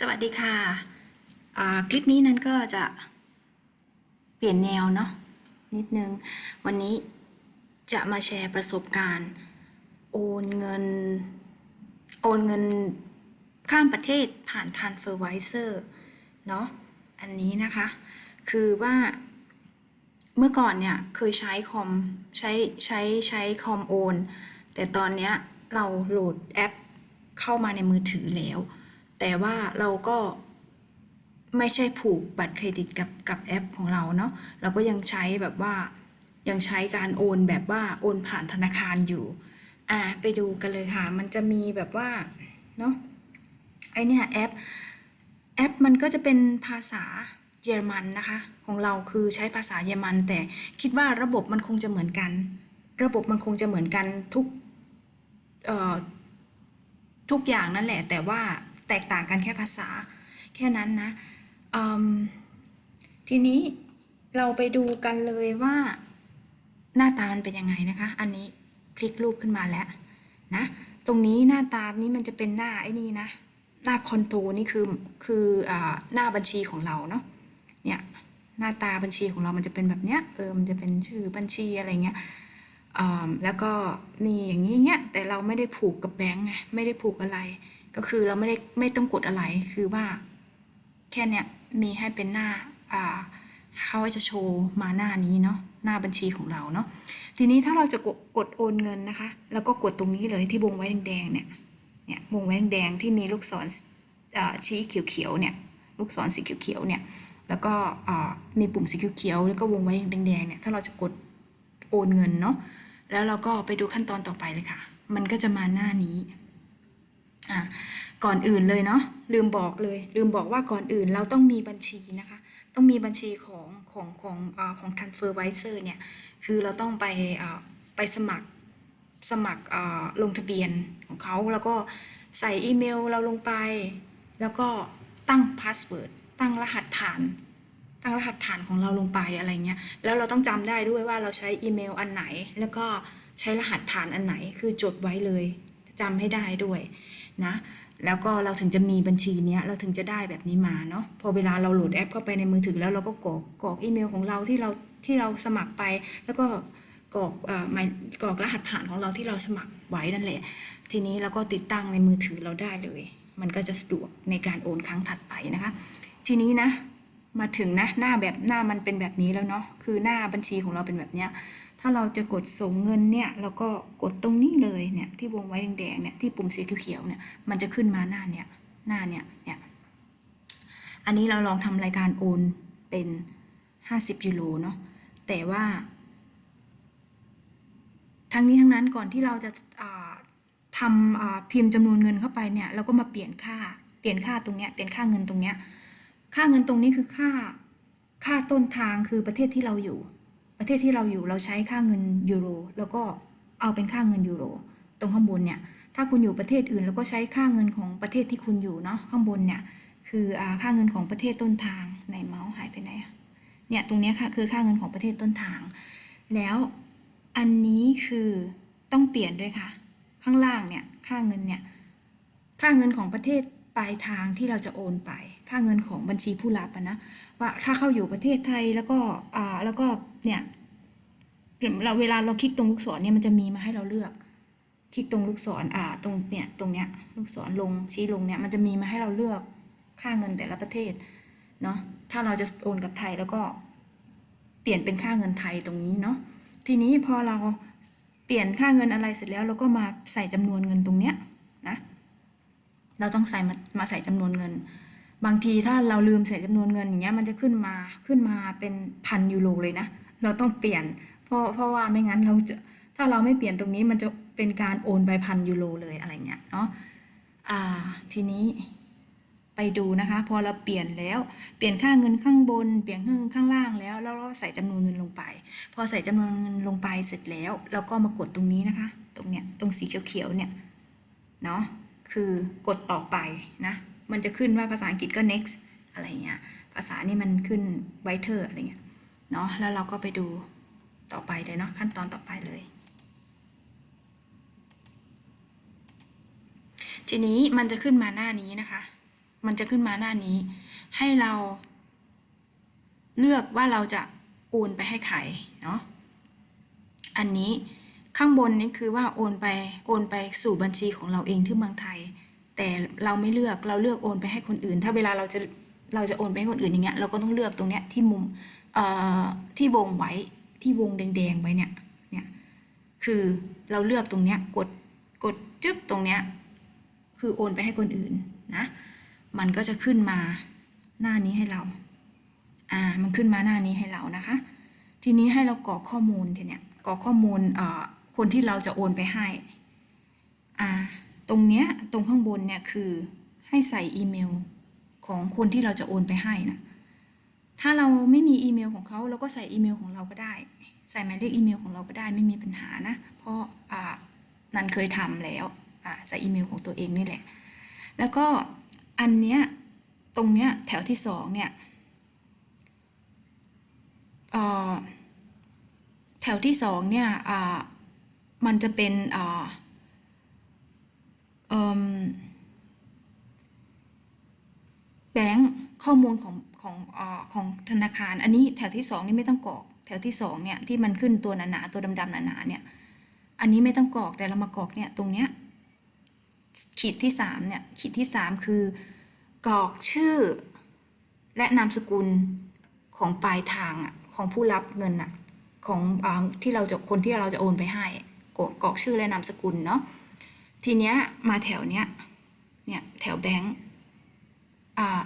สวัสดีค่ะ คลิปนี้นั้นก็จะเปลี่ยนแนวเนาะนิดนึง วันนี้จะมาแชร์ประสบการณ์ โอนเงิน โอนเงินข้ามประเทศผ่าน TransferWiser เนาะอันนี้นะคะ คือว่าเมื่อก่อนเนี่ยเคยใช้คอมใช้ใช้ใช้คอมโอน แต่ตอนเนี้ยเราโหลดแอปเข้ามาในมือถือแล้ว แต่ว่าเราก็ไม่ใช่ผูกบัตรเครดิตกับกับแอปของเราเนาะเราก็ยังใช้แบบว่ายังใช้การโอนแบบว่าโอนผ่านธนาคารอยู่ อ่าไปดูกันเลยค่ะ มันจะมีแบบว่าเนาะไอเนี่ยแอปแอปมันก็จะเป็นภาษาเยอรมันนะคะ ของเราคือใช้ภาษาเยอรมัน แต่คิดว่าระบบมันคงจะเหมือนกัน ระบบมันคงจะเหมือนกันทุกทุกอย่างนั่นแหละ แต่ว่า แตกต่างกันแค่ภาษา แค่นั้นนะทีนี้เราไปดูกันเลยว่าหน้าตามันเป็นยังไงนะคะ อันนี้คลิกรูปขึ้นมาแล้วนะ ตรงนี้หน้าตานี้มันจะเป็นหน้าไอ้นี่นะ หน้าคอนโทรนี่คือคืออหน้าบัญชีของเราเนาะ เนี่ยหน้าตาบัญชีของเรามันจะเป็นแบบเนี้ย เออ มันจะเป็นชื่อบัญชีอะไรเงี้ยแล้วก็มีอย่างนี้เงี้ย แต่เราไม่ได้ผูกกับแบงก์ไง ไม่ได้ผูกอะไร ก็คือเราไม่ได้ไม่ต้องกดอะไรคือว่า แค่เนี้ยมีให้เป็นหน้าอ่าเขาจะโชว์มาหน้านี้เนาะหน้าบัญชีของเราเนาะทีนี้ถ้าเราจะกดกดโอนเงินนะคะ แล้วก็กดตรงนี้เลยที่วงไว้แดงๆเนี่ยเนี่ยวงไว้แดงที่มีลูกศรอ่าชี้เขียวๆเนี่ยลูกศรสีเขียวๆเนี่ยแล้วก็มีปุ่มสีเขียวๆแล้วก็วงไว้แดงๆเนี่ยถ้าเราจะกดโอนเงินเนาะแล้วเราก็ไปดูขั้นตอนต่อไปเลยค่ะ มันก็จะมาหน้านี้ อะก่อนอื่นเลยเนาะลืมบอกเลย ลืมบอกว่าก่อนอื่นเราต้องมีบัญชีนะคะ ต้องมีบัญชีของของของอของ TransferWiser เนี่ยคือเราต้องไปไปสมัครสมัครลงทะเบียนของเขาแล้วก็ใส่อีเมลเราลงไป แล้วก็ตั้งพาสเวิร์ดตั้งรหัสผ่าน ตั้งรหัสฐานของเราลงไปอะไรเงี้ยแล้วเราต้องจำได้ด้วยว่าเราใช้อีเมลอันไหน แล้วก็ใช้รหัสผ่านอันไหนคือจดไว้เลยจำให้ได้ด้วย นะแล้วก็เราถึงจะมีบัญชีเนี้ยเราถึงจะได้แบบนี้มาเนาะพอเวลาเราโหลดแอปเข้าไปในมือถือแล้วเราก็กรอกกรอกอีเมลของเราที่เราที่เราสมัครไป แล้วก็กรอกเอ่อหมายกรอกรหัสผ่านของเราที่เราสมัครไว้นั่นแหละ ทีนี้เราก็ติดตั้งในมือถือเราได้เลย มันก็จะสะดวกในการโอนครั้งถัดไปนะคะ ทีนี้นะมาถึงนะหน้าแบบหน้ามันเป็นแบบนี้แล้วเนาะคือหน้าบัญชีของเราเป็นแบบเนี้ย ถ้าเราจะกดส่งเงินเนี่ยเราก็กดตรงนี้เลยเนี่ยที่วงไว้แดงๆเนี่ยที่ปุ่มสีเขียวๆเนี่ยมันจะขึ้นมาหน้าเนี่ยหน้าเนี่ยเนี่ยอันนี้เราลองทำรายการโอนเป็น 50ยูโรเนาะแต่ว่า ทั้งนี้ทั้งนั้นก่อนที่เราจะาทำพิมพ์จำนวนเงินเข้าไปเนี่ยเราก็มาเปลี่ยนค่าเปลี่ยนค่าตรงเนี้ยเปลี่ยนค่าเงินตรงเนี้ยค่าเงินตรงนี้คือค่าค่าต้นทางคือประเทศที่เราอยู่ ประเทศที่เราอยู่เราใช้ค่าเงินยูโรแล้วก็เอาเป็นค่าเงินยูโรตรงข้างบนเนี่ยถ้าคุณอยู่ประเทศอื่นแล้วก็ใช้ค่าเงินของประเทศที่คุณอยู่เนาะข้างบนเนี่ยคืออค่าเงินของประเทศต้นทางไหนเมาส์หายไปไหนเนี่ยตรงนี้ค่ะคือค่าเงินของประเทศต้นทาง แล้วอันนี้คือต้องเปลี่ยนด้วยค่ะ ข้างล่างเนี่ยค่าเงินเนี่ยค่าเงินของประเทศปลายทางที่เราจะโอนไป ค่าเงินของบัญชีผู้รับนะว่าถ้าเข้าอยู่ประเทศไทยแล้วก็อ่าแล้วก็ เนี่ยเราเวลาเราคลิกตรงลูกศรเนี่ยมันจะมีมาให้เราเลือก คลิกตรงลูกศรอ่าตรงเนี่ยตรงเนี้ยลูกศรลงชี้ลงเนี่ยมันจะมีมาให้เราเลือกค่าเงินแต่ละประเทศเนาะถ้าเราจะโอนกับไทยแล้วก็เปลี่ยนเป็นค่าเงินไทยตรงนี้เนาะทีนี้พอเราเปลี่ยนค่าเงินอะไรเสร็จแล้วเราก็มาใส่จำนวนเงินตรงเนี้ยนะเราต้องใส่มามาใส่จำนวนเงิน บางทีถ้าเราลืมใส่จำนวนเงินอย่างเงี้ยมันจะขึ้นมาขึ้นมาเป็นพันยูโรเลยนะ เราต้องเปลี่ยน เพราะเพราะว่าไม่งั้นเราจะถ้าเราไม่เปลี่ยนตรงนี้มันจะเป็นการโอนไปพันยูโรเลยอะไรเงี้ยเนาะอ่าทีนี้ไปดูนะคะ พอเราเปลี่ยนแล้วเปลี่ยนค่าเงินข้างบน เปลี่ยนข้างข้างล่างแล้วแล้วเราใส่จำนวนเงินลงไป พอใส่จำนวนเงินลงไปเสร็จแล้ว เราก็มากดตรงนี้นะคะ ตรงเนี้ยตรงสีเขียวๆเนี่ยเนาะคือกดต่อไปนะมันจะขึ้นว่าภาษาอังกฤษก็ next อะไรเงี้ยภาษานี่มันขึ้น writer อะไรเงี้ย เนาะแล้วเราก็ไปดูต่อไปเลยเนาะขั้นตอนต่อไปเลย ทีนี้มันจะขึ้นมาหน้านี้นะคะ มันจะขึ้นมาหน้านี้ ให้เรา เลือกว่าเราจะโอนไปให้ใครเนาะอันนี้ข้างบนนี่คือว่าโอนไปโอนไปสู่บัญชีของเราเองที่เมืองไทย แต่เราไม่เลือกเราเลือกโอนไปให้คนอื่น ถ้าเวลาเราจะเราจะโอนไปให้คนอื่นอย่างเงี้ยเราก็ต้องเลือกตรงเนี้ยที่มุม ที่วงไว้ที่วงแดงๆไว้เนี่ยเนี่ยคือเราเลือกตรงเนี้ยกดกดจึ๊กตรงเนี้ยคือโอนไปให้คนอื่นนะมันก็จะขึ้นมาหน้านี้ให้เราอ่ามันขึ้นมาหน้านี้ให้เรานะคะ ทีนี้ให้เรากรอกข้อมูลทีเนี้ยกรอกข้อมูลเอ่อคนที่เราจะโอนไปให้อ่าตรงเนี้ยตรงข้างบนเนี่ยคือให้ใส่อีเมลของคนที่เราจะโอนไปให้นะ ถ้าเราไม่มีอีเมลของเขาเราก็ใส่อีเมลของเราก็ได้ ใส่หมายเลขอีเมลของเราก็ได้ไม่มีปัญหานะ เพราะนันเคยทำแล้วใส่อีเมลของตัวเองนี่แหละ แล้วก็อันเนี้ยตรงเนี้ยแถวที่สองเนี่ยแถวที่สองเนี่ยมันจะเป็นแบงค์ข้อมูลของ ของอของธนาคาร อันนี้แถวที่สองนี่ไม่ต้องกรอก แถวที่สองเนี่ยที่มันขึ้นตัวหนาๆตัวดำๆหนาๆเนี่ย อันนี้ไม่ต้องกรอกแต่เรามากรอกเนี่ยตรงเนี้ยขีดที่สามเนี่ยขีดที่สามคือกรอกชื่อ และนามสกุลของปลายทางอะของผู้รับเงินอะของอที่เราจะคนที่เราจะโอนไปให้กรอกกรอกชื่อและนามสกุลเนาะทีเนี้ยมาแถวเนี้ยเนี่ยแถวแบงค์อ่า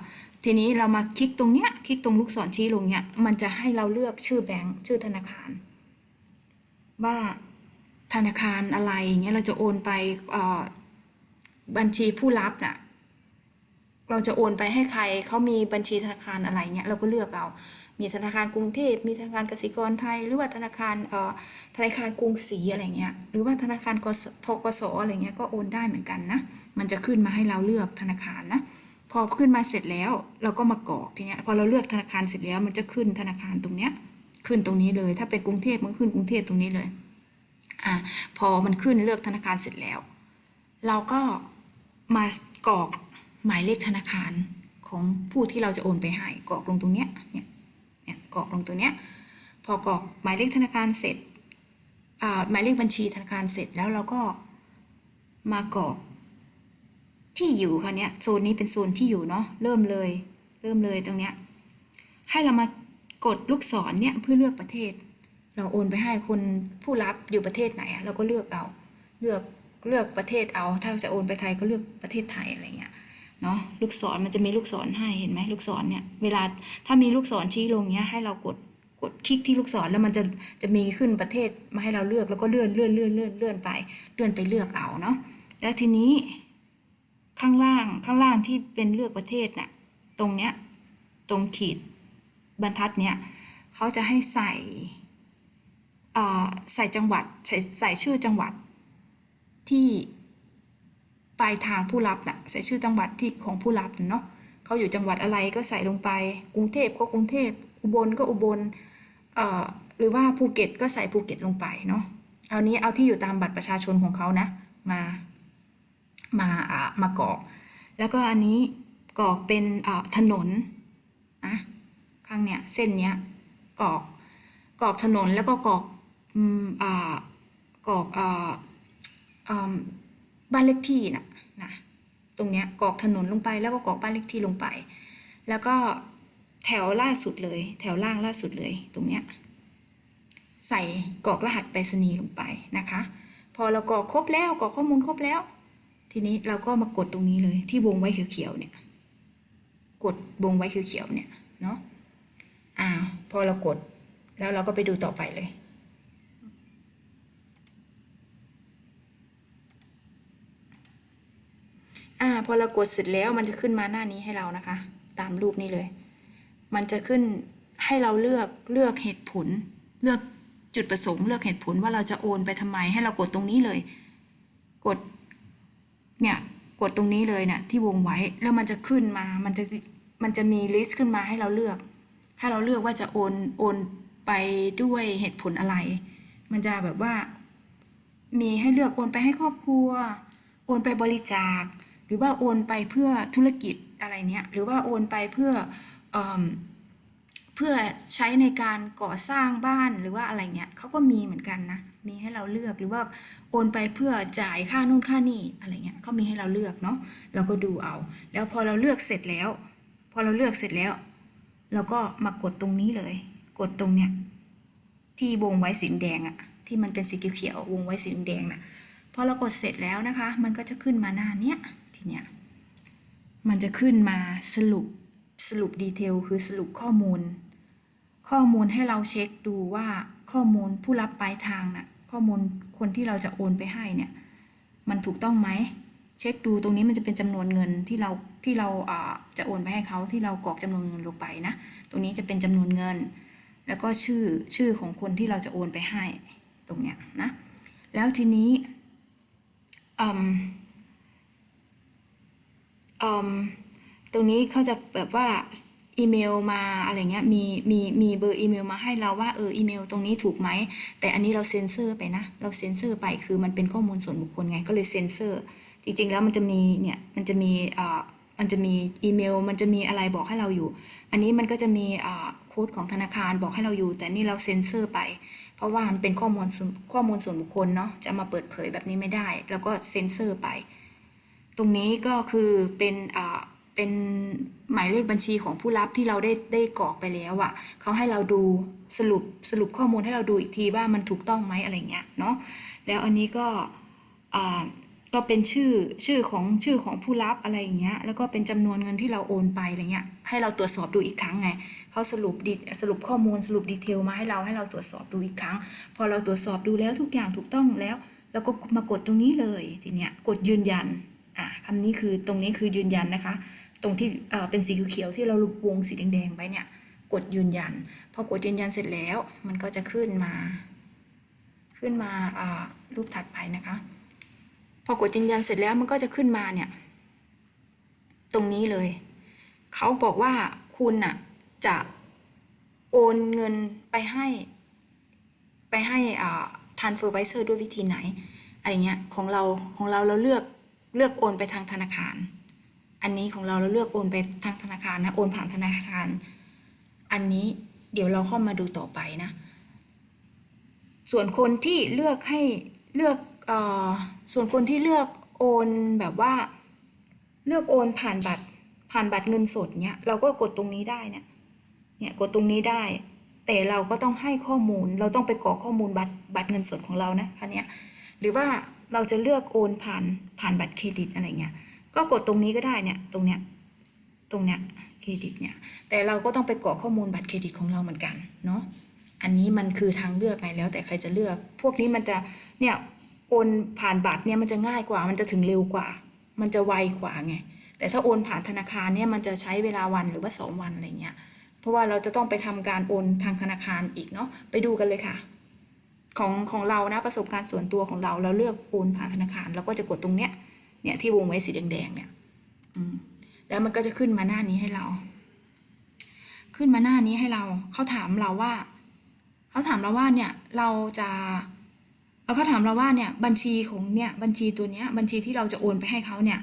ทีนี้เรามาคลิกตรงเนี้ยคลิกตรงลูกศรชี้ลงเนี้ยมันจะให้เราเลือกชื่อแบงค์ชื่อธนาคาร ว่าธนาคารอะไรอย่างเงี้ยเราจะโอนไปบัญชีผู้รับน่ะเราจะโอนไปให้ใครเขามีบัญชีธนาคารอะไรเงี้ยเราก็เลือกเอา มีธนาคารกรุงเทพมีธนาคารกสิกรไทย หรือว่าธนาคารเอ่อธนาคารกรุงศรีอะไรเงี้ยหรือว่าธนาคารกสทกสอะไรเงี้ยก็โอนได้เหมือนกันนะมันจะขึ้นมาให้เราเลือกธนาคารนะ พอขึ้นมาเสร็จแล้วเราก็มากรอกทีเนี้ยพอเราเลือกธนาคารเสร็จแล้วมันจะขึ้นธนาคารตรงเนี้ยขึ้นตรงนี้เลย ถ้าเป็นกรุงเทพมันขึ้นกรุงเทพตรงนี้เลยอ่าพอมันขึ้นเลือกธนาคารเสร็จแล้ว เราก็มากรอกหมายเลขธนาคารของผู้ที่เราจะโอนไปให้กรอกลงตรงเนี้ยเนี่ยเนี่ยกรอกลงตรงเนี้ยพอกรอกหมายเลขธนาคารเสร็จอ่าหมายเลขบัญชีธนาคารเสร็จแล้วเราก็มากรอก ที่อยู่ค่ะเนี้ยโซนนี้เป็นโซนที่อยู่เนาะเริ่มเลย เริ่มเลยตรงเนี้ยให้เรามากดลูกศรเนี่ยเพื่อเลือกประเทศ เราโอนไปให้คนผู้รับอยู่ประเทศไหนเราก็เลือกเอาเลือกเลือกประเทศเอา ถ้าจะโอนไปไทยก็เลือกประเทศไทยอะไรเงี้ยเนาะลูกศรมันจะมีลูกศรให้เห็นไหมลูกศรเนี่ยเวลาถ้ามีลูกศรชี้ลงเนี้ยให้เรากดกดคลิกที่ลูกศรแล้วมันจะจะมีขึ้นประเทศมาให้เราเลือกแล้วก็เลื่อนเลื่อนเลื่อนเลื่อนเลื่อนไปเลื่อนไปเลือกเอาเนาะแล้วทีนี้ ข้างล่างข้างล่างที่เป็นเลือกประเทศน่ะตรงเนี้ยตรงขีดบรรทัดเนี้ยเขาจะให้ใส่อ่อใส่จังหวัดใส่ใส่ชื่อจังหวัดที่ปลายทางผู้รับน่ะใส่ชื่อจังหวัดที่ของผู้รับเนาะเขาอยู่จังหวัดอะไรก็ใส่ลงไป กรุงเทพก็กรุงเทพอุบลก็อุบลเอ่อหรือว่าภูเก็ตก็ใส่ภูเก็ตลงไปเนาะเอานี้เอาที่อยู่ตามบัตรประชาชนของเขานะมา มาอ่ามากรอก แล้วก็อันนี้กรอกเป็นอ่าถนนนะข้างเนี้ยเส้นเนี้ยกรอกกรอกถนนแล้วก็กรอกอืมอ่ากรอกอ่าอืมบ้านเลขที่นะนะตรงเนี้ยกรอกถนนลงไปแล้วก็กรอกบ้านเลขที่ลงไป แล้วก็แถวล่าสุดเลย แถวล่างล่าสุดเลยตรงเนี้ยใส่กรอกรหัสไปรษณีย์ลงไปนะคะ พอเรากรอกครบแล้วกรอกข้อมูลครบแล้ว ทีนี้เราก็มากดตรงนี้เลย ที่วงไว้เขียวๆเนี่ย กดวงไว้เขียวๆเนี่ยเนาะอ่าพอเรากดแล้วเราก็ไปดูต่อไปเลย อ่า พอเรากดเสร็จแล้วมันจะขึ้นมาหน้านี้ให้เรานะคะ ตามรูปนี้เลย มันจะขึ้นให้เราเลือกเลือกเหตุผล เลือกจุดประสงค์เลือกเหตุผลว่าเราจะโอนไปทำไม ให้เรากดตรงนี้เลย กด เนี่ยกดตรงนี้เลยเนี่ยที่วงไว้แล้วมันจะขึ้นมา มันจะมันจะมีลิสต์ขึ้นมาให้เราเลือก ให้เราเลือกว่าจะโอนโอนไปด้วยเหตุผลอะไร มันจะแบบว่า มีให้เลือกโอนไปให้ครอบครัว โอนไปบริจาค หรือว่าโอนไปเพื่อธุรกิจอะไรเนี้ยหรือว่าโอนไปเพื่อเอเพื่อใช้ในการก่อสร้างบ้านหรือว่าอะไรเงี้ยเขาก็มีเหมือนกันนะ มีให้เราเลือกหรือว่าโอนไปเพื่อจ่ายค่านู่นค่านี่อะไรเงี้ยเขามีให้เราเลือกเนาะเราก็ดูเอา แล้วพอเราเลือกเสร็จแล้ว พอเราเลือกเสร็จแล้ว เราก็มากดตรงนี้เลย กดตรงเนี้ยที่วงไว้สีแดงอะที่มันเป็นสีเขียววงไว้สีแดงน่ะพอเรากดเสร็จแล้วนะคะ มันก็จะขึ้นมาหน้าเนี้ยทีเนี้ยมันจะขึ้นมาสรุปสรุปดีเทลคือสรุปข้อมูล ข้อมูลให้เราเช็คดูว่าข้อมูลผู้รับปลายทางน่ะ ข้อมูลคนที่เราจะโอนไปให้เนี่ยมันถูกต้องไหมเช็คดูตรงนี้มันจะเป็นจำนวนเงินที่เราที่เราอ่าจะโอนไปให้เขาที่เรากรอกจำนวนเงินลงไปนะตรงนี้จะเป็นจำนวนเงิน แล้วก็ชื่อชื่อของคนที่เราจะโอนไปให้ตรงเนี้ยนะแล้วทีนี้อืมอืมตรงนี้เขาจะแบบว่า อีเมลมาอะไรเงี้ยมีมีมีเบอร์อีเมลมาให้เราว่าเอออีเมลตรงนี้ถูกไหม แต่อันนี้เราเซ็นเซอร์ไปนะ เราเซ็นเซอร์ไปคือมันเป็นข้อมูลส่วนบุคคลไงก็เลยเซ็นเซอร์ จริง ๆ แล้วมันจะมีเนี่ยมันจะมีอ่ามันจะมีอีเมล มันจะมีอะไรบอกให้เราอยู่ อันนี้มันก็จะมีอ่าโค้ดของธนาคารบอกให้เราอยู่ แต่นี่เราเซ็นเซอร์ไป เพราะว่ามันเป็นข้อมูลข้อมูลส่วนบุคคลเนาะจะมาเปิดเผยแบบนี้ไม่ได้ แล้วก็เซ็นเซอร์ไป ตรงนี้ก็คือเป็นอ่า เป็นหมายเลขบัญชีของผู้รับที่เราได้ได้กรอกไปแล้วอะ่ะเขาให้เราดูสรุปสรุปข้อมูลให้เราดูอีกทีว่ามันถูกต้องไหมอะไรเงี้ยเนาะแล้วอันนี้ก็ก็เป็นชื่อชื่อของชื่อของผู้รับอะไรอย่างเงี้ยแล้วก็เป็นจำนวนเงินที่เราโอนไปอะไรเงี้ยให้เราตรวจสอบดูอีกครั้งไงเขาสรุปดีสรุปข้อมูลสรุปดีเทลมาให้เราให้เราตรวจสอบดูอีกครั้ง พอเราตรวจสอบดูแล้วทุกอย่างถูกต้องแล้วแล้วก็มากดตรงนี้เลยทีเนี้ยกดยืนยันอะคำนี้คือตรงนี้คือยืนยันนะคะ ตรงที่เป็นสีเขียวๆที่เราวงสีแดงๆไว้เนี่ย กดยืนยัน พอกดยืนยันเสร็จแล้ว มันก็จะขึ้นมา ขึ้นมารูปถัดไปนะคะ พอกดยืนยันเสร็จแล้วมันก็จะขึ้นมาเนี่ย ตรงนี้เลย เขาบอกว่าคุณน่ะจะโอนเงินไปให้ ไปให้อ่า transfer visor ด้วยวิธีไหนอะไรเงี้ยของเราของเราเราเลือกเลือกโอนไปทางธนาคาร อันนี้ของเราเราเลือกโอนไปทางธนาคารนะโอนผ่านธนาคาร อันนี้เดี๋ยวเราเข้ามาดูต่อไปนะ ส่วนคนที่เลือกให้เลือกออส่วนคนที่เลือกโอนแบบว่า เลือกโอนผ่านบัตรผ่านบัตรเงินสดเนี้ยเราก็กดตรงนี้ได้เนี่ยเนี่ยกดตรงนี้ได้ แต่เราก็ต้องให้ข้อมูลเราต้องไปกรอกข้อมูลบัตรบัตรเงินสดของเรานะอันนี้หรือว่าเราจะเลือกโอนผ่านผ่านบัตรเครดิตอะไรเงี้ย ก็กดตรงนี้ก็ได้เนี่ยตรงเนี้ยตรงเนี้ยเครดิตเนี่ยแต่เราก็ต้องไปกรอกข้อมูลบัตรเครดิตของเราเหมือนกันเนาะอันนี้มันคือทางเลือกไงแล้ว แต่ใครจะเลือก พวกนี้มันจะเนี่ยโอนผ่านบัตรเนี่ยมันจะง่ายกว่า มันจะถึงเร็วกว่า มันจะไวกว่าไงแต่ถ้าโอนผ่านธนาคารเนี่ยมันจะใช้เวลาวันหรือว่าสองวันอะไรเงี้ยเพราะว่าเราจะต้องไปทำการโอนทางธนาคารอีกเนาะไปดูกันเลยค่ะ ของของเรานะประสบการณ์ส่วนตัวของเราเราเลือกโอนผ่านธนาคารเราก็จะกดตรงเนี้ย เนี่ยที่วงไว้สีแดงๆเนี่ยแล้วมันก็จะขึ้นมาหน้านี้ให้เรา ขึ้นมาหน้านี้ให้เราเขาถามเราว่าเขาถามเราว่าเนี่ยเราจะเขาถามเราว่าเนี่ยบัญชีของเนี่ยบัญชีตัวเนี้ยบัญชีที่เราจะโอนไปให้เขาเนี่ย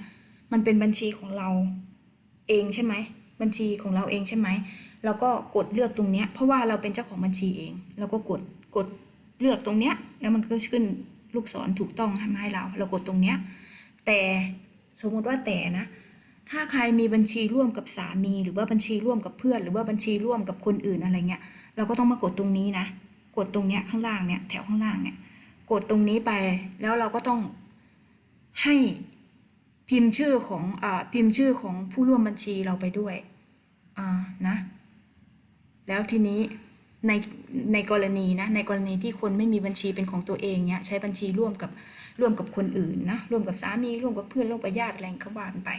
มันเป็นบัญชีของเราเองใช่ไหมบัญชีของเราเองใช่ไหมเราก็กดเลือกตรงเนี้ยเพราะว่าเราเป็นเจ้าของบัญชีเองเราก็กดกดเลือกตรงเนี้ยแล้วมันก็ขึ้นลูกศรถูกต้องให้เรา เรากดตรงเนี้ย แต่สมมติว่าแต่นะ ถ้าใครมีบัญชีร่วมกับสามี หรือว่าบัญชีร่วมกับเพื่อน หรือว่าบัญชีร่วมกับคนอื่นอะไรเงี้ยเราก็ต้องมากดตรงนี้นะ กดตรงเนี้ยข้างล่างเนี่ยแถวข้างล่างเนี่ยกดตรงนี้ไปแล้วเราก็ต้องให้พิมพ์ชื่อของอ่าพิมพ์ชื่อของผู้ร่วมบัญชีเราไปด้วยอ่านะ แล้วทีนี้ในในกรณีนะในกรณีที่คนไม่มีบัญชีเป็นของตัวเองเนี่ยใช้บัญชีร่วมกับ ร่วมกับคนอื่นนะร่วมกับสามีร่วมกับเพื่อนร่วมกับญาติอะไรเขาว่านไป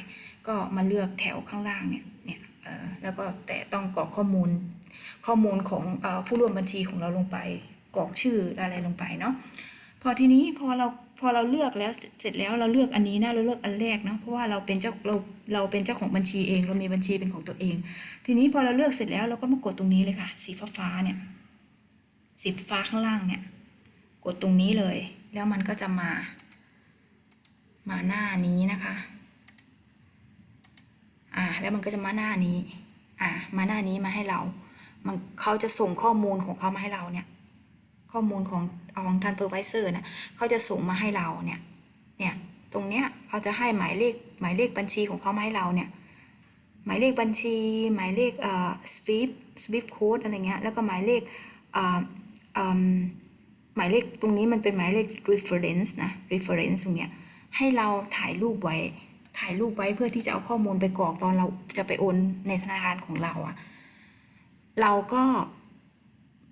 ก็มาเลือกแถวข้างล่างเนี่ยเนี่ยเออแล้วก็แต่ต้องกรอกข้อมูลข้อมูลของอผู้ร่วมบัญชีของเราลงไปกรอกชื่ออะไรลงไปเนาะพอทีนี้พอเราพอเราเลือกแล้วเสร็จแล้วเราเลือกอันนี้นะเราเลือกอันแรกเนาะเพราะว่าเราเป็นเจ้าเราเราเป็นเจ้าของบัญชีเอง เรามีบัญชีเป็นของตัวเอง ทีนี้พอเราเลือกเสร็จแล้วเราก็มากดตรงนี้เลยค่ะ สีฟ้าฟ้าเนี่ยสีฟ้าข้างล่างเนี่ย กดตรงนี้เลย แล้วมันก็จะมา มาหน้านี้นะคะ อ่า แล้วมันก็จะมาหน้านี้ อ่า มาหน้านี้มาให้เรา มันเขาจะส่งข้อมูลของเขามาให้เราเนี่ย ข้อมูลของของทันเ e อร์ไวเซอร์นะเขาจะส่งมาให้เราเนี่ย เนี่ย ตรงเนี้ยเขาจะให้หมายเลขหมายเลขบัญชีของเขามาให้เราเนี่ย หมายเลขบัญชี หมายเลขเอ่อ swift swift code อะไรเงี้ย แล้วก็หมายเลขเอ่อเอิ่ม หมายเลขตรงนี้มันเป็นหมายเลข reference นะ reference ตรงเนี้ยให้เราถ่ายรูปไว้ ถ่ายรูปไว้เพื่อที่จะเอาข้อมูลไปกรอกตอนเราจะไปโอนในธนาคารของเราอะเราก็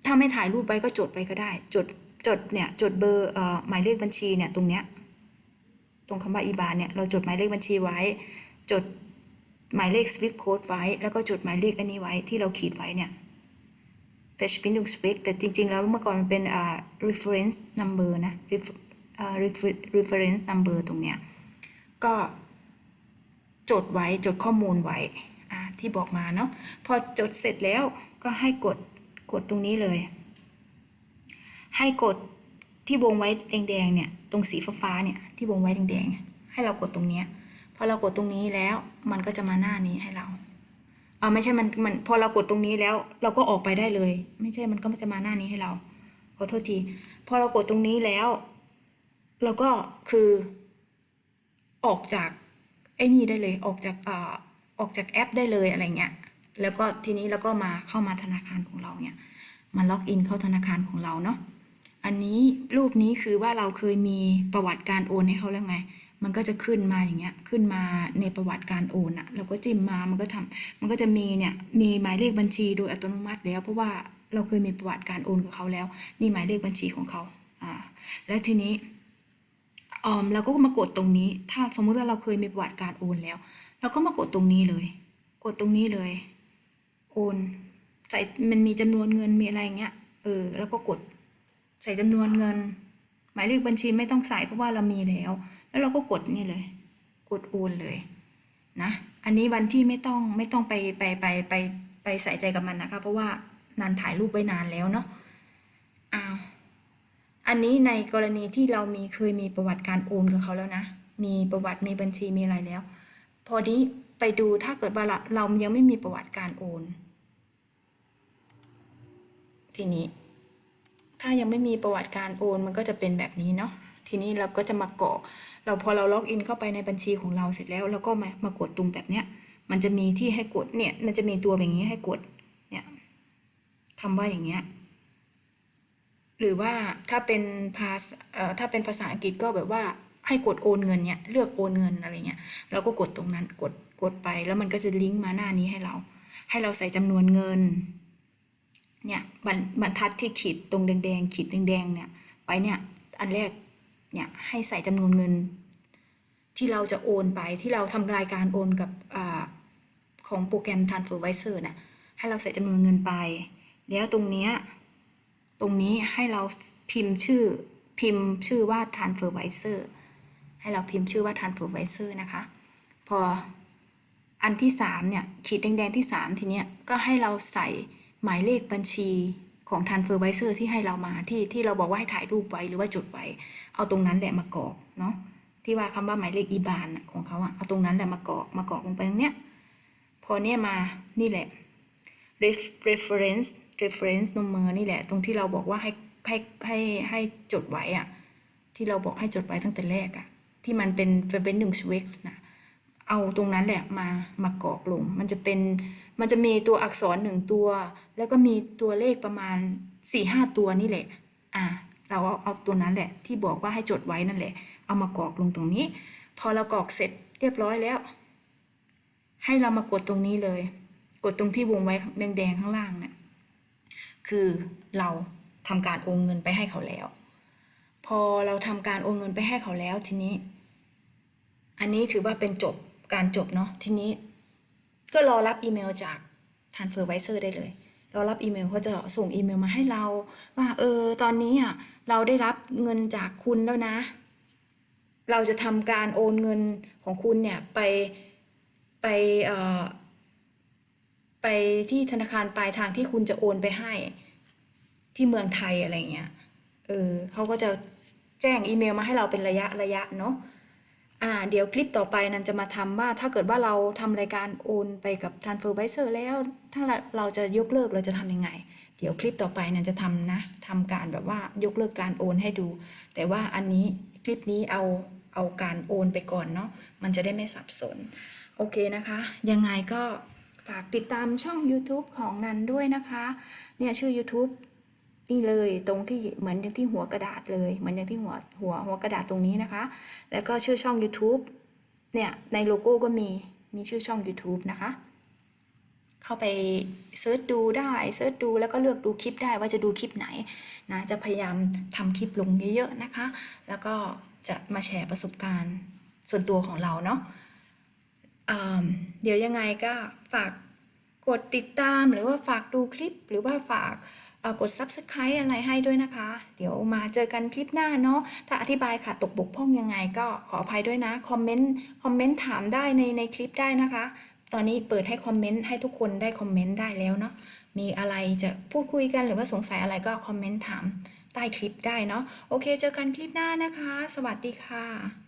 ถ้าไม่ถ่ายรูปไว้ก็จดไปก็ได้ จดจดเนี่ยจดเบอร์เอ่อหมายเลขบัญชีเนี่ยตรงเนี้ยตรงคำว่าอีบานเนี่ยเราจดหมายเลขบัญชีไว้ จดหมายเลข swift code ไว้ แล้วก็จดหมายเลขอันนี้ไว้ที่เราขีดไว้เนี่ย Fetchbindungsweg แต่จริง ๆ แล้วเมื่อก่อนมันเป็นอ่า reference number นะ Ref- อ่า refer- reference number ตรงเนี้ย ก็จดไว้จดข้อมูลไว้อ่าที่บอกมาเนาะ พอจดเสร็จแล้วก็ให้กดกดตรงนี้เลย ให้กดที่วงไว้แดงๆเนี่ย ตรงสีฟ้าๆเนี่ยที่วงไว้แดงๆ ให้เรากดตรงเนี้ย พอเรากดตรงนี้แล้วมันก็จะมาหน้านี้ให้เรา เออไม่ใช่มันมันพอเรากดตรงนี้แล้ว เราก็ออกไปได้เลย ไม่ใช่มันก็จะมาหน้านี้ให้เราขอโทษทีพอเรากดตรงนี้แล้ว เราก็คือออกจากไอ้นี่ได้เลยออกจากอ่อออกจากแอปได้เลยอะไรเงี้ยแล้วก็ทีนี้เราก็มาเข้ามาธนาคารของเราเนี่ยมาล็อกอินเข้าธนาคารของเราเนาะอันนี้รูปนี้คือว่าเราเคยมีประวัติการโอนให้เขาแล้วไง มันก็จะขึ้นมาอย่างเงี้ยขึ้นมาในประวัติการโอนอะเราก็จิ้มมามันก็ทำมันก็จะมีเนี่ยมีหมายเลขบัญชีโดยอัตโนมัติแล้ว เพราะว่าเราเคยมีประวัติการโอนกับเขาแล้วนี่หมายเลขบัญชีของเขาอ่าและทีนี้เออเราก็มากดตรงนี้ ถ้าสมมุติว่าเราเคยมีประวัติการโอนแล้ว เราก็มากดตรงนี้เลย กดตรงนี้เลย โอนใส่มันมีจำนวนเงินมีอะไรเงี้ยเออแล้วก็กดใส่จำนวนเงิน หมายเลขบัญชีไม่ต้องใส่เพราะว่าเรามีแล้ว แล้วเราก็กดนี่เลย กดโอนเลยนะ อันนี้วันที่ไม่ต้องไม่ต้องไปไปไปไปไปใส่ใจกับมันนะคะ เพราะว่านานถ่ายรูปไว้นานแล้วเนาะอ้าวอันนี้ในกรณีที่เรามีเคยมีประวัติการโอนกับเขาแล้วนะ มีประวัติมีบัญชีมีอะไรแล้ว พอนี้ไปดูถ้าเกิดว่าเราเรายังไม่มีประวัติการโอน ทีนี้ ถ้ายังไม่มีประวัติการโอนมันก็จะเป็นแบบนี้เนาะทีนี้เราก็จะมากรอก เราพอเราล็อกอินเข้าไปในบัญชีของเราเสร็จแล้วเราก็มามากดตรงแบบเนี้ย มันจะมีที่ให้กดเนี่ย มันจะมีตัวแบบนี้ให้กดเนี่ยคำว่าอย่างเงี้ยหรือว่าถ้าเป็นภาษาถ้าเป็นภาษาอังกฤษก็แบบว่าให้กดโอนเงินเนี่ยเลือกโอนเงินอะไรเงี้ยเราก็กดตรงนั้นกดกดไปแล้วมันก็จะลิงก์มาหน้านี้ให้เรา ให้เราใส่จำนวนเงินเนี่ยบรรทัดที่ขีดตรงแดงๆขีดแดงๆเนี่ยไปเนี่ยอันแรก เนี่ยให้ใส่จำนวนเงิน ที่เราจะโอนไปที่เราทำรายการโอนกับอของโปรแกรม TransferWiser น่ะให้เราใส่จำนวนเงินไป แล้วตรงเนี้ยตรงนี้ให้เราพิมพ์ชื่อพิมพ์ชื่อว่า TransferWiser ให้เราพิมพ์ชื่อว่า TransferWiser นะคะ พออันที่สามเนี่ยขีดแดงๆที่สามทีเนี้ยก็ให้เราใส่หมายเลขบัญชี ของ TransferWiser ที่ให้เรามาที่ที่เราบอกว่าให้ถ่ายรูปไว้หรือว่าจดไว้ เอาตรงนั้นแหละมากรอกเนาะที่ว่าคำว่าหมายเลขอีบานน่ะของเขาอะเอาตรงนั้นแหละมากรอกมากรอกลงไปตรงเนี้ยพอเนี้ยมานี่แหละ Reference reference number นี่แหละ ตรงที่เราบอกว่าให้ให้ให้ให้จดไว้อะที่เราบอกให้จดไว้ตั้งแต่แรกอะที่มันเป็น Verbindungsweg นะเอาตรงนั้นแหละมามากรอกลงมันจะเป็น มันจะมีตัวอักษรหนึ่งตัว แล้วก็มีตัวเลขประมาณสี่ห้าตัวนี่แหละ อ่า เราเอาเอาตัวนั้นแหละ ที่บอกว่าให้จดไว้นั่นแหละ เอามากรอกลงตรงนี้ พอเรากรอกเสร็จเรียบร้อยแล้ว ให้เรามากดตรงนี้เลย กดตรงที่วงไว้แดงๆข้างล่างเนี่ยคือเราทำการโอนเงินไปให้เขาแล้ว พอเราทำการโอนเงินไปให้เขาแล้วทีนี้ อันนี้ถือว่าเป็นจบการจบเนาะทีนี้ ก็รอรับอีเมลจาก TransferWiser ได้เลยรอรับอีเมลเขาจะส่งอีเมลมาให้เรา ว่าเออตอนนี้อะเราได้รับเงินจากคุณแล้วนะ เราจะทำการโอนเงินของคุณเนี่ยไปไปเอ่อไปที่ธนาคารปลายทางที่คุณจะโอนไปให้ที่เมืองไทยอะไรเงี้ยเออเขาก็จะแจ้งอีเมลมาให้เราเป็นระยะระยะเนาะ อ่าเดี๋ยวคลิปต่อไปนันจะมาทำว่าถ้าเกิดว่าเราทำรายการโอนไปกับ TransferWiser แล้ว ถ้าเราเราจะยกเลิกเราจะทำยังไง เดี๋ยวคลิปต่อไปนันจะทำนะทำการแบบว่ายกเลิกการโอนให้ดู แต่ว่าอันนี้คลิปนี้เอาเอาการโอนไปก่อนเนาะมันจะได้ไม่สับสน โอเคนะคะ ยังไงก็ฝากติดตามช่อง YouTube ของนันด้วยนะคะ เนี่ยชื่อ YouTube นี่เลยตรงที่เหมือนอย่างที่หัวกระดาษเลย เหมือนอย่างที่หัวหัวหัวกระดาษตรงนี้นะคะ แล้วก็ชื่อช่อง YouTube เนี่ยในโลโก้ก็มีมีชื่อช่อง YouTube นะคะ เข้าไปเซิร์ชดูได้เซิร์ชดูแล้วก็เลือกดูคลิปได้ว่าจะดูคลิปไหนนะจะพยายามทำคลิปลงเยอะๆนะคะ แล้วก็จะมาแชร์ประสบการณ์ส่วนตัวของเราเนาะอ่าเดี๋ยวยังไงก็ฝากกดติดตามหรือว่าฝากดูคลิปหรือว่าฝาก กด Subscribe อะไรให้ด้วยนะคะ เดี๋ยวมาเจอกันคลิปหน้าเนาะถ้าอธิบายค่ะตกบกพร่องยังไงก็ขออภัยด้วยนะคอมเมนต์คอมเมนต์ถามได้ในในคลิปได้นะคะ ตอนนี้เปิดให้คอมเมนต์ให้ทุกคนได้คอมเมนต์ได้แล้วเนาะมีอะไรจะพูดคุยกันหรือว่าสงสัยอะไรก็คอมเมนต์ถามใต้คลิปได้เนาะโอเค เจอกันคลิปหน้านะคะ สวัสดีค่ะ